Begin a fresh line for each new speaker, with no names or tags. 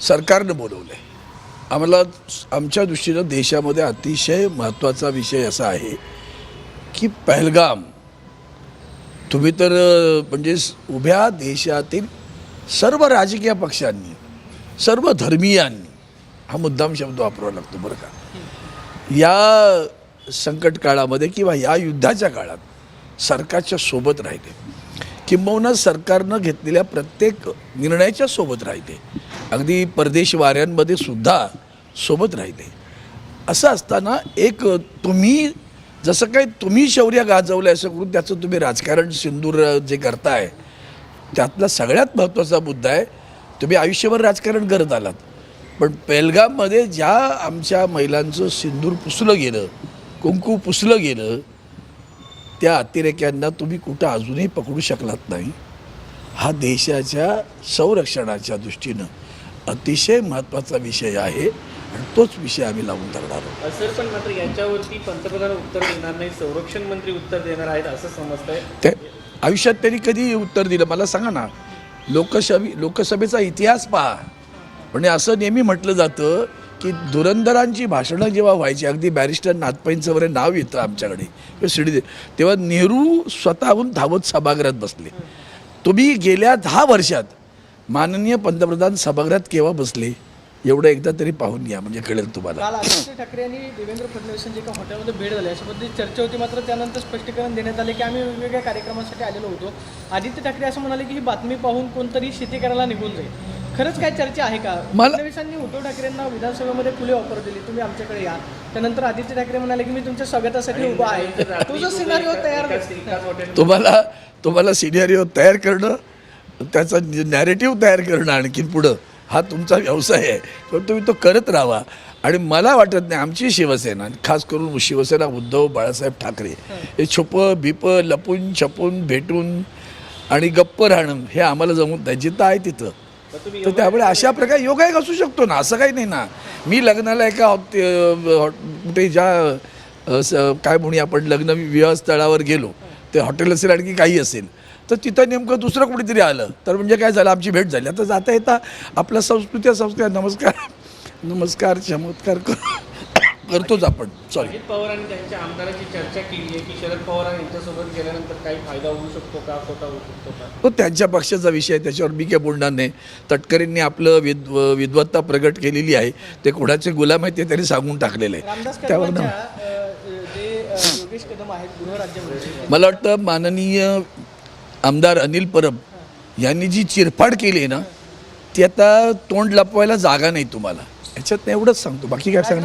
सरकारनं बोलवलं आहे आम्हाला आमच्या दृष्टीनं देशामध्ये अतिशय महत्त्वाचा विषय असा आहे की पहलगाम तुम्ही तर म्हणजे उभ्या देशातील सर्व राजकीय पक्षांनी सर्व धर्मीयांनी हा मुद्दाम शब्द वापरावा लागतो बरं का. या संकट काळामध्ये किंवा या युद्धाच्या काळात सरकारच्या सोबत राहिले. किंबहुना सरकारनं घेतलेल्या प्रत्येक निर्णयाच्या सोबत राहिले. अगदी परदेश वाऱ्यांमध्ये सुद्धा सोबत राहिले. असं असताना एक तुम्ही जसं काही तुम्ही शौर्य गाजवलं असं करून त्याचं तुम्ही राजकारण सिंदूर जे करताय त्यातला सगळ्यात महत्त्वाचा मुद्दा आहे तुम्ही आयुष्यभर राजकारण करत आलात. पण पेलगाममध्ये ज्या आमच्या महिलांचं सिंदूर पुसलं गेलं कुंकू पुसलं गेलं त्या अतिरेक्यांना तुम्ही कुठं अजूनही पकडू शकलात नाही. हा देशाच्या संरक्षणाच्या दृष्टीनं अतिशय महत्त्वाचा विषय आहे आणि तोच विषय आम्ही लावून धरणार आहोत.
सर पण मात्र याच्यावरती पंतप्रधान उत्तर देणार नाही संरक्षण मंत्री उत्तर देणार आहेत असं समजतंय.
ते आयुष्यात त्यांनी कधी उत्तर दिलं. मला सांगा ना लोकसभे लोकसभेचा इतिहास पहा. म्हणजे असं नेहमी म्हटलं जातं की धुरंधरांची भाषणं जेव्हा व्हायची अगदी बॅरिस्टर नाथपाईंचं वगैरे नाव येतं आमच्याकडे. किंवा शिडी तेव्हा नेहरू स्वतःहून धावत सभागृहात बसले. तुम्ही गेल्या दहा वर्षात माननीय पंतप्रधान सभागृहात केव्हा बसले? एवढं एकदा तरी पाहून घ्या म्हणजे कळेल तुम्हाला.
काल आदित्य ठाकरे यांनी देवेंद्र फडणवीसांची एका हॉटेलमध्ये भेट झाली. अशा पद्धतीची चर्चा होती. मात्र त्यानंतर स्पष्टीकरण देण्यात आले की आम्ही वेगवेगळ्या कार्यक्रमासाठी आलेलो होतो. आदित्य ठाकरे असं म्हणाले की ही बातमी पाहून कोणतरी शेती करायला निघून जाईल. खरंच काय चर्चा आहे का?
मला-
फडणवीसांनी उद्धव ठाकरेंना विधानसभेमध्ये खुली ऑफर दिली. तुम्ही आमच्याकडे या. त्यानंतर आदित्य ठाकरे म्हणाले की मी तुमच्या स्वागतासाठी उभा आहे. तुझं सिनारिओ तयार
तुम्हाला तुम्हाला सिनियरिओ तयार करणं त्याचा नॅरेटिव्ह तयार करणं आणखीन पुढं. हा तुमचा व्यवसाय आहे. पण तुम्ही तो करत राहा. आणि मला वाटत नाही आमची शिवसेना खास करून शिवसेना उद्धव बाळासाहेब ठाकरे हे छुपं बिपं लपून छपून भेटून आणि गप्प राहणं हे आम्हाला जमून नाही. जिथं आहे तिथं. तर त्यामुळे अशा प्रकारे योगायोग असू शकतो ना? असं काही नाही ना? मी लग्नाला एका हॉट- कुठे ज्या काय म्हणूया आपण लग्न विवाहस्थळावर गेलो ते हॉटेल असेल आणखी काही असेल. तर तिथं नेमकं दुसरं कुठेतरी आलं. तर म्हणजे काय झालं आमची भेट झाली. आता जाता येता आपला संस्कृती संस्कार नमस्कार. नमस्कार चमत्कार कर- करतोच आपण. सॉरी
अजित पवार आणि त्यांच्या आमदाराची चर्चा केली आहे की शरद पवार यांच्यासोबत गेल्यानंतर काही फायदा होऊ शकतो का तोटा होऊ शकतो का?
तो त्यांच्या पक्षाचा विषय आहे, त्याच्यावर मी काय बोलणार नाही. तटकरेंनी आपलं विद विद्वत्ता प्रगट केलेली आहे. ते कोणाचे गुलाम आहेत ते त्यांनी सांगून टाकलेलं आहे. त्यावर मला वाटतं माननीय आमदार अनिल परब यांनी जी चिरफाड केली आहे ना ती आता तोंड लपवायला जागा नाही तुम्हाला. ह्याच्यात एवढंच सांगतो. बाकी काय सांग